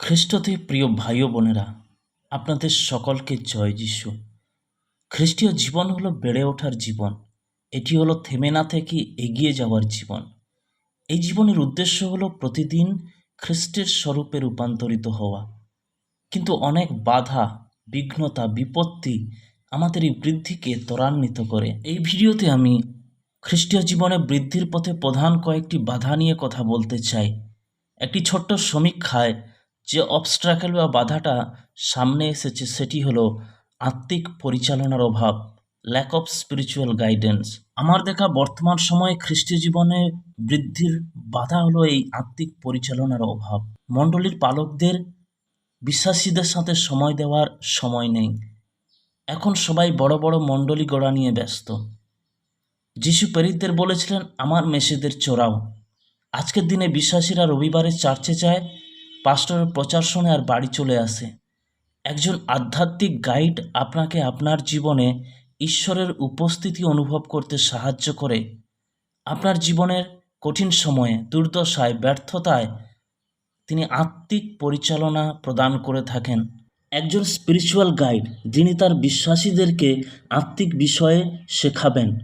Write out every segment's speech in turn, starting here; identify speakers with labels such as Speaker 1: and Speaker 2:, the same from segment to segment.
Speaker 1: খ্রিস্টতে প্রিয় ভাই ও বোনেরা, আপনাদের সকলকে জয় যিশু। খ্রিস্টীয় জীবন হলো বেড়ে ওঠার জীবন। এটি হলো থেমে না থেকে এগিয়ে যাওয়ার জীবন। এই জীবনের উদ্দেশ্য হলো প্রতিদিন খ্রিস্টের স্বরূপে রূপান্তরিত হওয়া। কিন্তু অনেক বাধা, বিঘ্নতা, বিপত্তি আমাদের এই বৃদ্ধিকে ত্বরান্বিত করে। এই ভিডিওতে আমি খ্রিস্টীয় জীবনে বৃদ্ধির পথে প্রধান কয়েকটি বাধা নিয়ে কথা বলতে চাই। একটি ছোট্ট সমীক্ষায় যে অবস্ট্রাকেল বা বাধাটা সামনে এসেছে সেটি হলো আত্মিক পরিচালনার অভাব ল্যাক অফ স্পিরিচুয়াল গাইডেন্স আমার দেখা বর্তমান সময়ে খ্রিস্টীয় জীবনে বৃদ্ধির বাধা হলো এই আত্মিক পরিচালনার অভাব। মণ্ডলীর পালকদের, বিশ্বাসীদের সাথে সময় দেওয়ার সময় নেই। এখন সবাই বড় বড় মণ্ডলী গড়া নিয়ে ব্যস্ত। যিশু প্রেরিতদের বলেছিলেন, আমার মেসেদের চোরাও। আজকের দিনে বিশ্বাসীরা রবিবারে চার্চে যায় পাস্টরের প্রচার শুনে আর বাড়ি চলে আসে। একজন আধ্যাত্মিক গাইড আপনাকে আপনার জীবনে ঈশ্বরের উপস্থিতি অনুভব করতে সাহায্য করে। আপনার জীবনের কঠিন সময়ে, দুর্দশায়, ব্যর্থতায় তিনি আত্মিক পরিচালনা প্রদান করে থাকেন। একজন স্পিরিচুয়াল গাইড যিনি তার বিশ্বাসীদেরকে আত্মিক বিষয়ে শেখাবেন।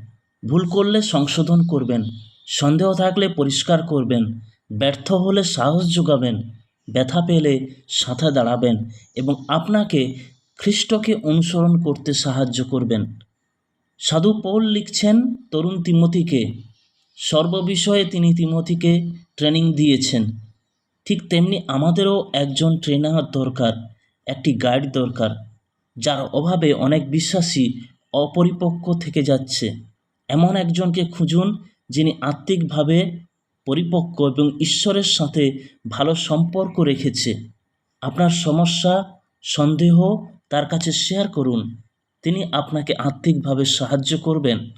Speaker 1: ভুল করলে সংশোধন করবেন। সন্দেহ থাকলে পরিষ্কার করবেন। ব্যর্থ হলে সাহস যোগাবেন। ব্যথা পেলে সাথে দাঁড়াবেন এবং আপনাকে খ্রিস্টকে অনুসরণ করতে সাহায্য করবেন। সাধু পৌল লিখছেন, তরুণ তিমতিকে সর্ববিষয়ে তিনি তিমথিকে ট্রেনিং দিয়েছেন। ঠিক তেমনি আমাদেরও একজন ট্রেনার দরকার, একটি গাইড দরকার, যার অভাবে অনেক বিশ্বাসী অপরিপক্ক থেকে যাচ্ছে। এমন একজনকে খুঁজুন যিনি আত্মিকভাবে পরিপক্ক এবং ঈশ্বরের সাথে ভালো সম্পর্ক রেখেছে। আপনার সমস্যা, সন্দেহ তার কাছে শেয়ার করুন। তিনি আপনাকে আর্থিকভাবে সাহায্য করবেন।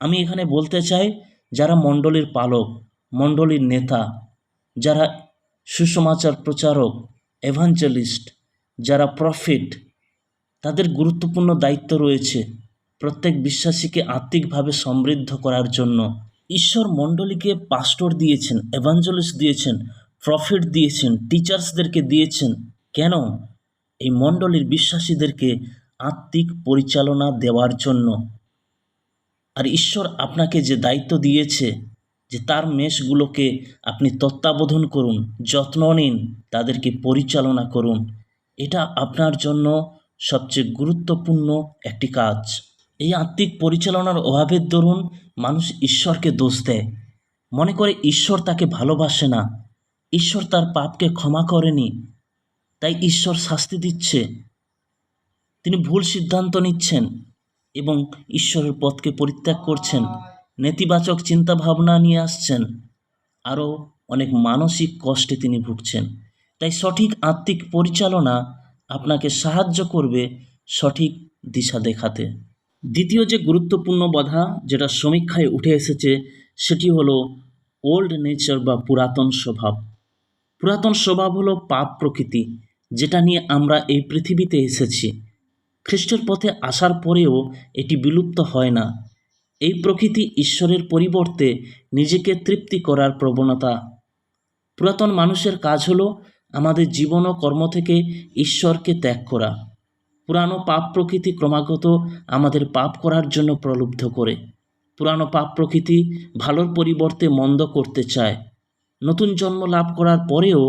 Speaker 1: আমি এখানে বলতে চাই, যারা মণ্ডলীর পালক, মণ্ডলীর নেতা, যারা সুসমাচার প্রচারক এভাঞ্জেলিস্ট যারা প্রফিট তাদের গুরুত্বপূর্ণ দায়িত্ব রয়েছে প্রত্যেক বিশ্বাসীকে আর্থিকভাবে সমৃদ্ধ করার জন্য। ঈশ্বর মণ্ডলীকে পাস্টর দিয়েছেন এভাঞ্জলিস্ট দিয়েছেন প্রফিট দিয়েছেন টিচার্সদেরকে দিয়েছেন। কেন? এই মণ্ডলীর বিশ্বাসীদেরকে আত্মিক পরিচালনা দেওয়ার জন্য। আর ঈশ্বর আপনাকে যে দায়িত্ব দিয়েছে, যে তার মেষগুলোকে আপনি তত্ত্বাবোধন করুন, যত্ন নিন, তাদেরকে পরিচালনা করুন, এটা আপনার জন্য সবচেয়ে গুরুত্বপূর্ণ একটি কাজ। এই আত্মিক পরিচালনার অভাবের দরুন মানুষ ঈশ্বরকে দোষ দেয়। মনে করে ঈশ্বর তাকে ভালোবাসে না। ঈশ্বর তার পাপকে ক্ষমা করেনি, তাই ঈশ্বর শাস্তি দিচ্ছে। তিনি ভুল সিদ্ধান্ত নিচ্ছেন এবং ঈশ্বরের পথকে পরিত্যাগ করছেন। নেতিবাচক চিন্তাভাবনা নিয়ে আসছেন। আরও অনেক মানসিক কষ্টে তিনি ভুগছেন। তাই সঠিক আত্মিক পরিচালনা আপনাকে সাহায্য করবে সঠিক দিশা দেখাতে। দ্বিতীয় যে গুরুত্বপূর্ণ বাধা যেটা সমীক্ষায় উঠে এসেছে, সেটি হলো ওল্ড নেচার বা পুরাতন স্বভাব। পুরাতন স্বভাব হলো পাপ প্রকৃতি, যেটা নিয়ে আমরা এই পৃথিবীতে এসেছি। খ্রিস্টের পথে আসার পরেও এটি বিলুপ্ত হয় না। এই প্রকৃতি ঈশ্বরের পরিবর্তে নিজেকে তৃপ্তি করার প্রবণতা। পুরাতন মানুষের কাজ হলো আমাদের জীবন ও কর্ম থেকে ঈশ্বরকে ত্যাগ করা। পুরানো পাপ প্রকৃতি ক্রমাগত আমাদের পাপ করার জন্য প্রলুব্ধ করে। পুরানো পাপ প্রকৃতি ভালোর পরিবর্তে মন্দ করতে চায়। নতুন জন্ম লাভ করার পরেও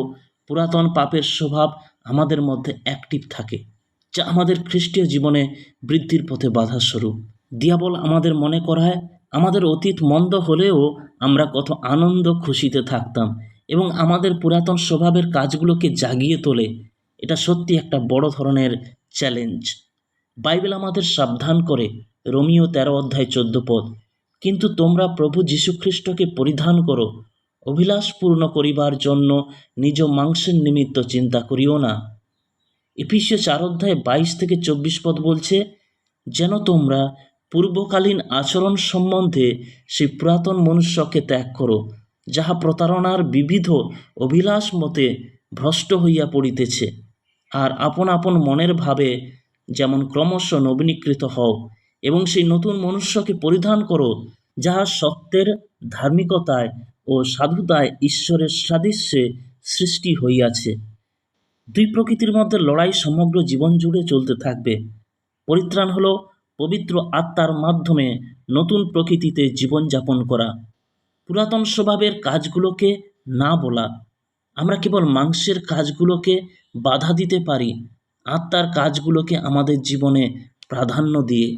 Speaker 1: পুরাতন পাপের স্বভাব আমাদের মধ্যে অ্যাক্টিভ থাকে, যা আমাদের খ্রিস্টীয় জীবনে বৃদ্ধির পথে বাধা স্বরূপ দিয়াবল আমাদের মনে করায়, আমাদের অতীত মন্দ হলেও আমরা কত আনন্দ খুশিতে থাকতাম এবং আমাদের পুরাতন স্বভাবের কাজগুলোকে জাগিয়ে তোলে। এটা সত্যি একটা বড় ধরনের চ্যালেঞ্জ বাইবেল আমাদের সাবধান করে, রোমিও তেরো অধ্যায় চোদ্দ পদ। কিন্তু তোমরা প্রভু যীশুখ্রিস্টকে পরিধান করো, অভিলাষ পূর্ণ করিবার জন্য নিজ মাংসের নিমিত্ত চিন্তা করিও না। এপিসীয় চার অধ্যায় বাইশ থেকে চব্বিশ পদ বলছে, যেন তোমরা পূর্বকালীন আচরণ সম্বন্ধে সেই পুরাতন মনুষ্যকে ত্যাগ করো, যাহা প্রতারণার বিবিধ অভিলাষ মতে ভ্রষ্ট হইয়া পড়িতেছে। আর আপন আপন মনের ভাবে যেমন ক্রমশ নবীনীকৃত হও এবং সেই নতুন মনুষ্যকে পরিধান করো, যাহা সত্যের ধার্মিকতায় ও সাধুতায় ঈশ্বরের সাদৃশ্যে সৃষ্টি হইয়াছে। দুই প্রকৃতির মধ্যে লড়াই সমগ্র জীবন জুড়ে চলতে থাকবে। পরিত্রাণ হলো পবিত্র আত্মার মাধ্যমে নতুন প্রকৃতিতে জীবনযাপন করা। পুরাতন স্বভাবের কাজগুলোকে না বলা। আমরা কেবল মাংসের কাজগুলোকে বাধা দিতে পারি, আত্মার কাজগুলোকে আমাদের জীবনে প্রাধান্য দিয়ে।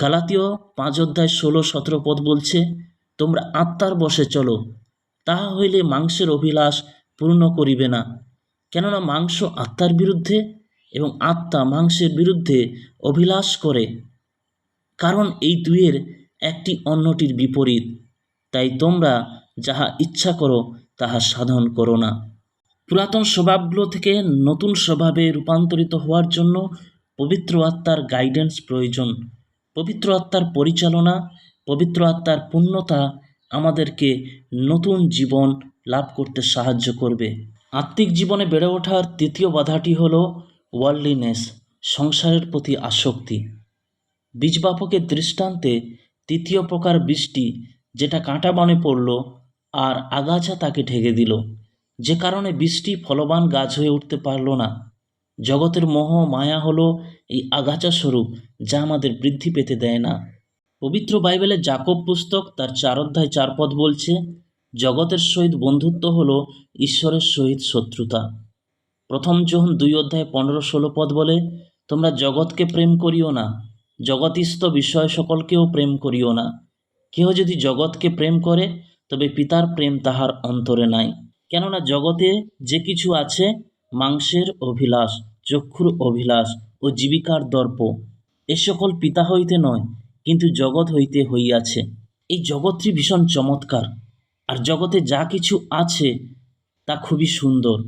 Speaker 1: গালাতীয় পাঁচ অধ্যায় ষোলো সতেরো পদ বলছে, তোমরা আত্মার বসে চলো, তাহা হইলে মাংসের অভিলাষ পূর্ণ করিবে না। কেননা মাংস আত্মার বিরুদ্ধে এবং আত্মা মাংসের বিরুদ্ধে অভিলাষ করে। কারণ এই দুইয়ের একটি অন্যটির বিপরীত। তাই তোমরা যাহা ইচ্ছা করো, তাহা সাধন করো না। পুরাতন স্বভাবগুলো থেকে নতুন স্বভাবে রূপান্তরিত হওয়ার জন্য পবিত্র আত্মার গাইডেন্স প্রয়োজন। পবিত্র আত্মার পরিচালনা, পবিত্র আত্মার পূর্ণতা আমাদেরকে নতুন জীবন লাভ করতে সাহায্য করবে। আত্মিক জীবনে বেড়ে ওঠার তৃতীয় বাধাটি হল ওয়ার্ল্ডলিনেস সংসারের প্রতি আসক্তি। বীজবাপকের দৃষ্টান্তে তৃতীয় প্রকার বৃষ্টি, যেটা কাঁটা বনে পড়ল আর আগাছা তাকে ঢেকে দিল। যে কারণে বৃষ্টি ফলবান গাছ হয়ে উঠতে পারল না। জগতের মোহ মায়া হলো এই আগাছা স্বরূপ, যা আমাদের বৃদ্ধি পেতে দেয় না। পবিত্র বাইবেলের জাকব পুস্তক তার চার অধ্যায় চার পদ বলছে, জগতের সহিত বন্ধুত্ব হলো ঈশ্বরের সহিত শত্রুতা। প্রথম যোহন দুই অধ্যায় পনেরো ষোলো পদ বলে, তোমরা জগৎকে প্রেম করিও না, জগতিস্থ বিষয় সকলকেও প্রেম করিও না। কেহ যদি জগৎকে প্রেম করে, তবে পিতার প্রেম তাহার অন্তরে নাই। কেননা জগতে যে কিছু আছে, মাংসের অভিলাষ, চক্ষুর অভিলাষ ও জীবিকার দর্প, এ সকল পিতা হইতে নয়, কিন্তু জগৎ হইতে হইয়াছে। এই জগৎটি ভীষণ চমৎকার, আর জগতে যা কিছু আছে, তা খুবই সুন্দর।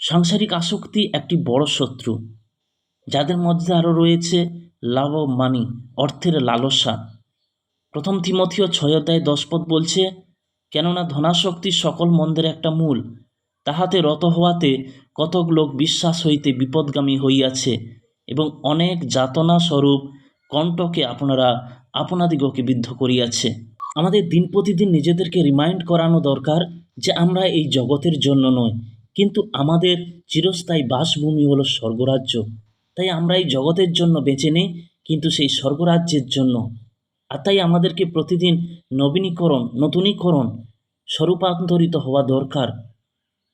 Speaker 1: সাংসারিক আসক্তি একটি বড় শত্রু, যাদের মধ্যে আরও রয়েছে লাভ মানি অর্থের লালসা। প্রথম তিমথিও ছয় অধ্যায় বলছে কেননা ধনাশক্তি সকল মন্দের একটা মূল। তাহাতে রত হওয়াতে কতক লোক বিশ্বাস হইতে বিপদগামী হইয়াছে এবং অনেক যাতনা স্বরূপ কণ্ঠকে আপনারা আপনাদিগকে বিদ্ধ করিয়াছে। আমাদের দিন প্রতিদিন নিজেদেরকে রিমাইন্ড করানো দরকার যে আমরা এই জগতের জন্য নয় কিন্তু আমাদের চিরস্থায়ী বাসভূমি হলো স্বর্গরাজ্য। তাই আমরা এই জগতের জন্য বেঁচে নেই, কিন্তু সেই স্বর্গরাজ্যের জন্য আর তাই আমাদেরকে প্রতিদিন নবীনীকরণ, নতুনীকরণ স্বরূপান্তরিত হওয়া দরকার,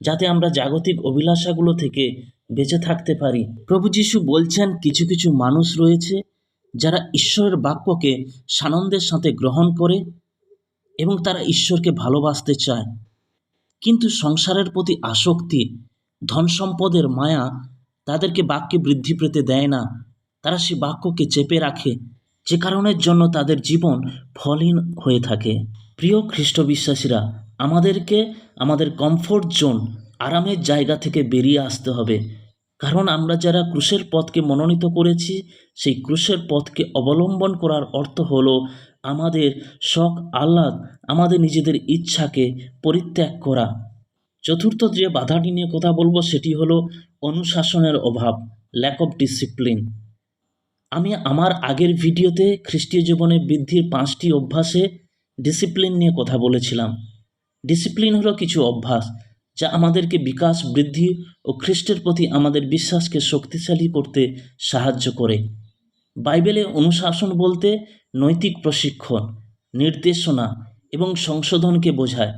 Speaker 1: যাতে আমরা জাগতিক অভিলাষাগুলো থেকে বেঁচে থাকতে পারি। প্রভু যিশু বলছেন, কিছু কিছু মানুষ রয়েছে যারা ঈশ্বরের বাক্যকে সানন্দের সাথে গ্রহণ করে এবং তারা ঈশ্বরকে ভালোবাসতে চায়। কিন্তু সংসারের প্রতি আসক্তি, ধন সম্পদের মায়া তাদেরকে বাক্যে বৃদ্ধি পেতে দেয় না। তারা সে বাক্যকে চেপে রাখে। যে কারণের জন্য তাদের জীবন ফলহীন হয়ে থাকে। প্রিয় খ্রিস্ট বিশ্বাসীরা আমাদেরকে আমাদের কমফোর্ট জোন আরামের জায়গা থেকে বেরিয়ে আসতে হবে। কারণ আমরা যারা ক্রুশের পথকে মনোনীত করেছি, সেই ক্রুশের পথকে অবলম্বন করার অর্থ হলো আমাদের শখ, আহ্লাদ, আমাদের নিজেদের ইচ্ছাকে পরিত্যাগ করা। চতুর্থ যে বাধাটি নিয়ে কথা বলব, সেটি হলো অনুশাসনের অভাব ল্যাক অফ ডিসিপ্লিন আমি আমার আগের ভিডিওতে খ্রিস্টীয় জীবনে বৃদ্ধির পাঁচটি অভ্যাসে ডিসিপ্লিন নিয়ে কথা বলেছিলাম। ডিসিপ্লিন হলো কিছু অভ্যাস যা আমাদেরকে বিকাশ, বৃদ্ধি ও খ্রিস্টের প্রতি আমাদের বিশ্বাসকে শক্তিশালী করতে সাহায্য করে। বাইবেলে অনুশাসন বলতে নৈতিক প্রশিক্ষণ, নির্দেশনা এবং সংশোধনকে বোঝায়,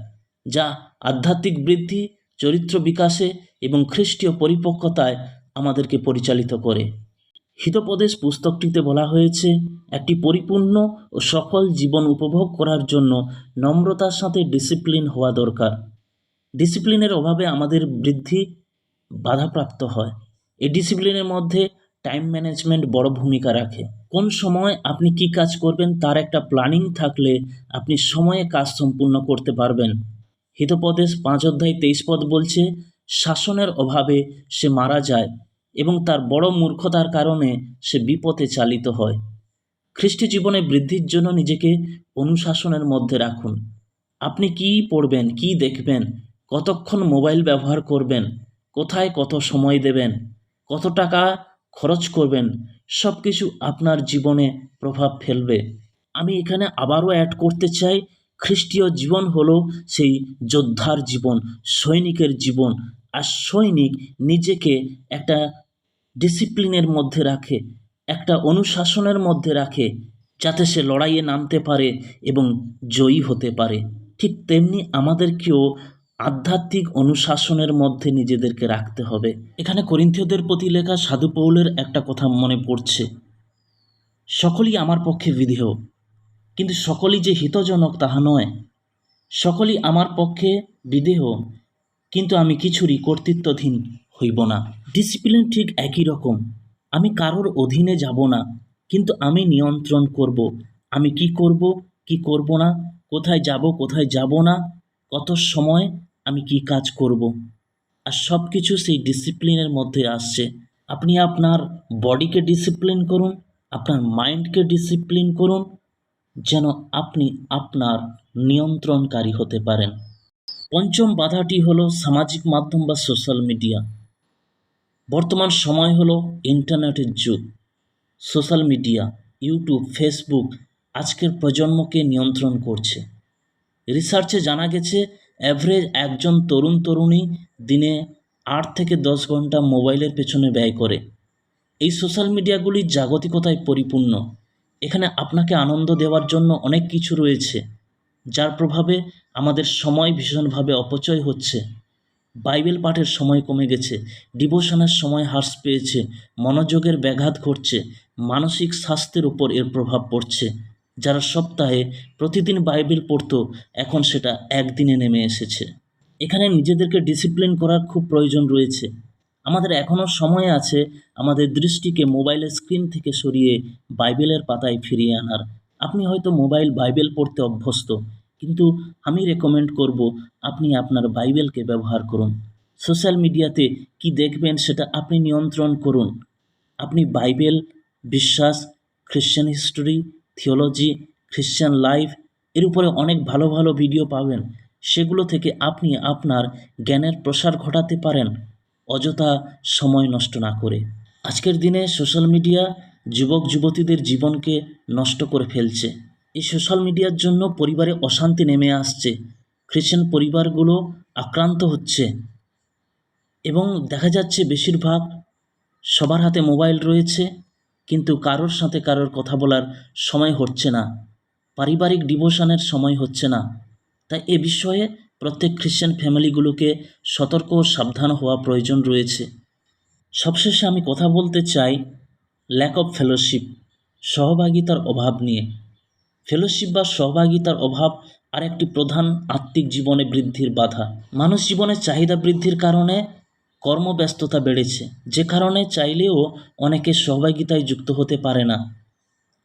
Speaker 1: যা আধ্যাত্মিক বৃদ্ধি, চরিত্র বিকাশে এবং খ্রিস্টীয় পরিপক্কতায় আমাদেরকে পরিচালিত করে। হিতোপদেশ পুস্তকটিতে বলা হয়েছে, একটি পরিপূর্ণ ও সফল জীবন উপভোগ করার জন্য নম্রতার সাথে ডিসিপ্লিন হওয়া দরকার। ডিসিপ্লিনের অভাবে আমাদের বৃদ্ধি বাধাপ্রাপ্ত হয়। এই ডিসিপ্লিনের মধ্যে টাইম ম্যানেজমেন্ট বড় ভূমিকা রাখে। কোন সময় আপনি কি কাজ করবেন তার একটা প্ল্যানিং থাকলে আপনি সময়ে কাজ সম্পূর্ণ করতে পারবেন। হিতোপদেশ পাঁচ অধ্যায় তেইশ পদ বলছে, শাসনের অভাবে সে মারা যায়। এবং তার বড় মূর্খতার কারণে সে বিপথে চালিত হয়। খ্রিস্ট জীবনে বৃদ্ধির জন্য নিজেকে অনুশাসনের মধ্যে রাখুন। আপনি কি পড়বেন, কি দেখবেন, কতক্ষণ মোবাইল ব্যবহার করবেন, কোথায় কত সময় দেবেন, কত টাকা খরচ করবেন সব কিছু আপনার জীবনে প্রভাব ফেলবে। আমি এখানে আবারও অ্যাড করতে চাই, খ্রিস্টীয় জীবন হলো সেই যোদ্ধার জীবন, সৈনিকের জীবন আর সৈনিক নিজেকে একটা ডিসিপ্লিনের মধ্যে রাখে, একটা অনুশাসনের মধ্যে রাখে, যাতে সে লড়াইয়ে নামতে পারে এবং জয়ী হতে পারে। ঠিক তেমনি আমাদেরকেও আধ্যাত্মিক অনুশাসনের মধ্যে নিজেদেরকে রাখতে হবে। এখানে করিন্থীয়দের প্রতি লেখা সাধু পৌলের একটা কথা মনে পড়ছে, সকলই আমার পক্ষে বিধেয়, কিন্তু সকলই যে হিতজনক তাহা নয়। সকলই আমার পক্ষে বিদেহ কিন্তু আমি কিছুরই কর্তৃত্বধীন হইব না। ডিসিপ্লিন ঠিক একই রকম। আমি কারোর অধীনে যাব না, কিন্তু আমি নিয়ন্ত্রণ করব। আমি কি করব কি করব না, কোথায় যাব কোথায় যাব না, কত সময়, আমি কি কাজ করব। আর সব কিছু সেই ডিসিপ্লিনের মধ্যে আসছে। আপনি আপনার বডিকে ডিসিপ্লিন করুন, আপনার মাইন্ডকে ডিসিপ্লিন করুন, যেন আপনি আপনার নিয়ন্ত্রণকারী হতে পারেন। পঞ্চম বাধাটি হলো সামাজিক মাধ্যম বা সোশ্যাল মিডিয়া বর্তমান সময় হলো ইন্টারনেটের যুগ। সোশ্যাল মিডিয়া ইউটিউব ফেসবুক আজকের প্রজন্মকে নিয়ন্ত্রণ করছে। রিসার্চে জানা গেছে অ্যাভারেজ একজন তরুণ তরুণী দিনে আট থেকে দশ ঘণ্টা মোবাইলের পেছনে ব্যয় করে। এই সোশ্যাল মিডিয়াগুলি জাগতিকতায় পরিপূর্ণ। এখানে আপনাকে আনন্দ দেওয়ার জন্য অনেক কিছু রয়েছে। যার প্রভাবে আমাদের সময় ভীষণভাবে অপচয় হচ্ছে। বাইবেল পাঠের সময় কমে গেছে, ডিভোশনের সময় হ্রাস পেয়েছে, মনোযোগের ব্যাঘাত ঘটছে, মানসিক স্বাস্থ্যের উপর এর প্রভাব পড়ছে। যারা সপ্তাহে প্রতিদিন বাইবেল পড়তো, এখন সেটা একদিনে নেমে এসেছে। এখানে নিজেদেরকে ডিসিপ্লিন করার খুব প্রয়োজন রয়েছে। আমাদের এখনও সময় আছে আমাদের দৃষ্টিকে মোবাইলের স্ক্রিন থেকে সরিয়ে বাইবেলের পাতায় ফিরিয়ে আনার। আপনি হয়তো মোবাইল, বাইবেল পড়তে অভ্যস্ত, কিন্তু আমি রেকমেন্ড করব আপনি আপনার বাইবেলকে ব্যবহার করুন। সোশ্যাল মিডিয়াতে কি দেখবেন সেটা আপনি নিয়ন্ত্রণ করুন। আপনি বাইবেল, বিশ্বাস, Christian history, theology, Christian life, এর উপরে অনেক ভালো ভালো ভিডিও পাবেন। সেগুলো থেকে আপনি আপনার জ্ঞানের প্রসার ঘটাতে পারেন, অযথা সময় নষ্ট না করে। আজকের দিনে সোশ্যাল মিডিয়া যুবক যুবতীদের জীবনকে নষ্ট করে ফেলছে। এই সোশ্যাল মিডিয়ার জন্য পরিবারে অশান্তি নেমে আসছে। খ্রিশ্চান পরিবারগুলো আক্রান্ত হচ্ছে। এবং দেখা যাচ্ছে বেশিরভাগ সবার হাতে মোবাইল রয়েছে, কিন্তু কারোর সাথে কারোর কথা বলার সময় হচ্ছে না। পারিবারিক ডিভোশনের সময় হচ্ছে না। তাই এ বিষয়ে প্রত্যেক খ্রিশ্চান ফ্যামিলিগুলোকে সতর্ক ও সাবধান হওয়া প্রয়োজন রয়েছে। সবশেষে আমি কথা বলতে চাই ল্যাক অফ ফেলোশিপ সহভাগিতার অভাব নিয়ে। ফেলোশিপ বা সহভাগিতার অভাব আর একটি প্রধান আত্মিক জীবনে বৃদ্ধির বাধা। মানুষ জীবনের চাহিদা বৃদ্ধির কারণে কর্মব্যস্ততা বেড়েছে, যে কারণে চাইলেও অনেকে সহভাগিতায় যুক্ত হতে পারে না।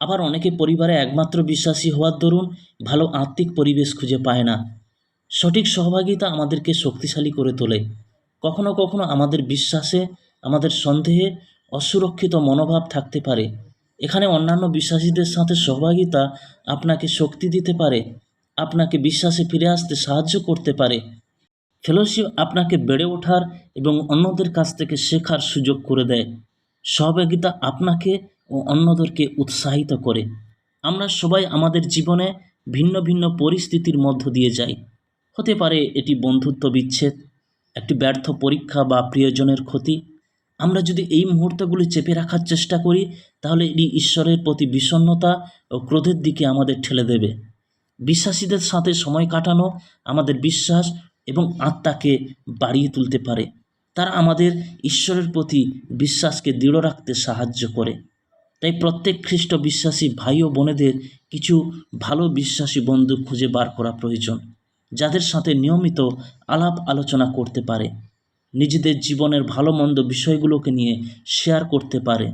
Speaker 1: আবার অনেকে পরিবারে একমাত্র বিশ্বাসী হওয়ার দরুন ভালো আত্মিক পরিবেশ খুঁজে পায় না। সঠিক সহভাগিতা আমাদেরকে শক্তিশালী করে তোলে। কখনো কখনো আমাদের বিশ্বাসে, আমাদের সন্দেহে অসুরক্ষিত মনোভাব থাকতে পারে। এখানে অন্যান্য বিশ্বাসীদের সাথে সহভাগিতা আপনাকে শক্তি দিতে পারে, আপনাকে বিশ্বাসে ফিরে আসতে সাহায্য করতে পারে। ফেলোশিপ আপনাকে বেড়ে ওঠার এবং অন্যদের কাছ থেকে শেখার সুযোগ করে দেয়। সহভাগিতা আপনাকে ও অন্যদেরকে উৎসাহিত করে। আমরা সবাই আমাদের জীবনে ভিন্ন ভিন্ন পরিস্থিতির মধ্য দিয়ে যাই। হতে পারে এটি বন্ধুত্ব বিচ্ছেদ, একটি ব্যর্থ পরীক্ষা বা প্রিয়জনের ক্ষতি আমরা যদি এই মুহূর্তগুলি চেপে রাখার চেষ্টা করি, তাহলে এটি ঈশ্বরের প্রতি বিষণ্ণতা ও ক্রোধের দিকে আমাদের ঠেলে দেবে। বিশ্বাসীদের সাথে সময় কাটানো আমাদের বিশ্বাস এবং আত্মাকে বাড়িয়ে তুলতে পারে। তারা আমাদের ঈশ্বরের প্রতি বিশ্বাসকে দৃঢ় রাখতে সাহায্য করে। তাই প্রত্যেক খ্রিস্ট বিশ্বাসী ভাই ও বোনেদের কিছু ভালো বিশ্বাসী বন্ধু খুঁজে বার করা প্রয়োজন, যাদের সাথে নিয়মিত আলাপ আলোচনা করতে পারে। নিজেদের জীবনের ভালো মন্দ বিষয়গুলোকে নিয়ে শেয়ার করতে পারে।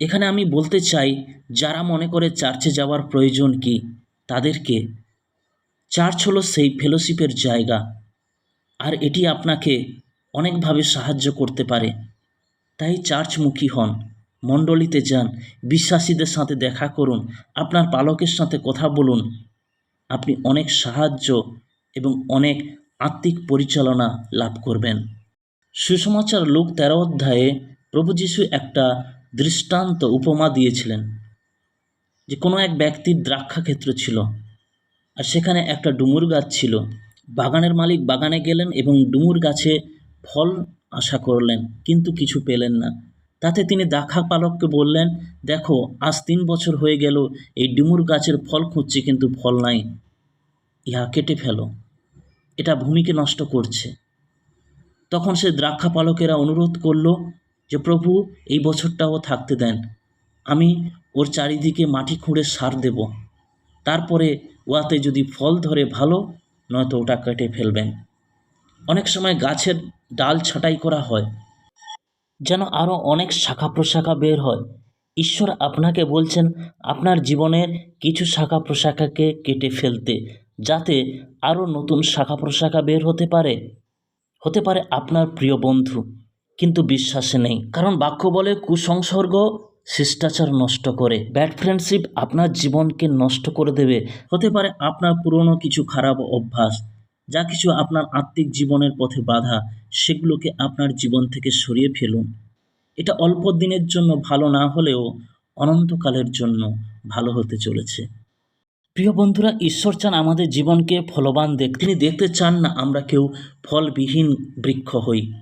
Speaker 1: এখানে আমি বলতে চাই, যারা মনে করে চার্চে যাওয়ার প্রয়োজন কি, তাদেরকে চার্চ হলো সেই ফেলোশিপের জায়গা। আর এটি আপনাকে অনেকভাবে সাহায্য করতে পারে। তাই চার্চমুখী হন, মণ্ডলীতে যান, বিশ্বাসীদের সাথে দেখা করুন, আপনার পালকের সাথে কথা বলুন। আপনি অনেক সাহায্য এবং অনেক আত্মিক পরিচালনা লাভ করবেন। সুসমাচার লোক তেরো অধ্যায়ে প্রভু যিশু একটা দৃষ্টান্ত উপমা দিয়েছিলেন যে কোনো এক ব্যক্তির দ্রাক্ষাক্ষেত্র ছিল আর সেখানে একটা ডুমুর গাছ ছিল। বাগানের মালিক বাগানে গেলেন এবং ডুমুর গাছে ফল আশা করলেন, কিন্তু কিছু পেলেন না। তাতে তিনি দাখা পালককে বললেন, দেখো, আজ তিন বছর হয়ে গেল, এই ডুমুর গাছের ফল খুঁজছি, কিন্তু ফল নাই। ইহা কেটে ফেলো। এটা ভূমিকে নষ্ট করছে। তখন সে দ্রাক্ষা পালকেরা অনুরোধ করল যে, প্রভু, এই বছরটাও থাকতে দেন। আমি ওর চারিদিকে মাটি খুঁড়ে সার দেব। তারপরে ওয়াতে যদি ফল ধরে ভালো, নয়তো ওটা কেটে ফেলবেন। অনেক সময় গাছের ডাল ছাঁটাই করা হয়, যেন আরও অনেক শাখা প্রশাখা বের হয়। ঈশ্বর আপনাকে বলছেন, আপনার জীবনের কিছু শাখা প্রশাখাকে কেটে ফেলতে, যাতে আরও নতুন শাখা প্রশাখা বের হতে পারে। হতে পারে আপনার প্রিয় বন্ধু, কিন্তু বিশ্বাসে নেই। কারণ বাক্য বলে, কুসংসর্গ শিষ্টাচার নষ্ট করে। ব্যাড ফ্রেন্ডশিপ আপনার জীবনকে নষ্ট করে দেবে। হতে পারে আপনার পুরনো কিছু খারাপ অভ্যাস, যা কিছু আপনার আত্মিক জীবনের পথে বাধা, সেগুলোকে আপনার জীবন থেকে সরিয়ে ফেলুন। এটা অল্প দিনের জন্য ভালো না হলেও অনন্তকালের জন্য ভালো হতে চলেছে। প্রিয় বন্ধুরা, ঈশ্বর চান আমাদের জীবনকে ফলবান দেখ। তিনি দেখতে চান না, আমরা কেউ ফলবিহীন বৃক্ষ হই।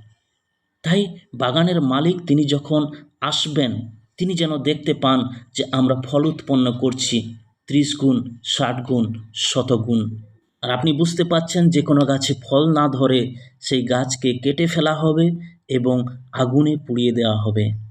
Speaker 1: তাই বাগানের মালিক তিনি যখন আসবেন, তিনি যেন দেখতে পান যে আমরা ফল উৎপন্ন করছি। ত্রিশ গুণ, ষাট গুণ শতগুণ আর আপনি বুঝতে পাচ্ছেন যে কোনো গাছে ফল না ধরে সেই গাছকে কেটে ফেলা হবে এবং আগুনে পুড়িয়ে দেওয়া হবে।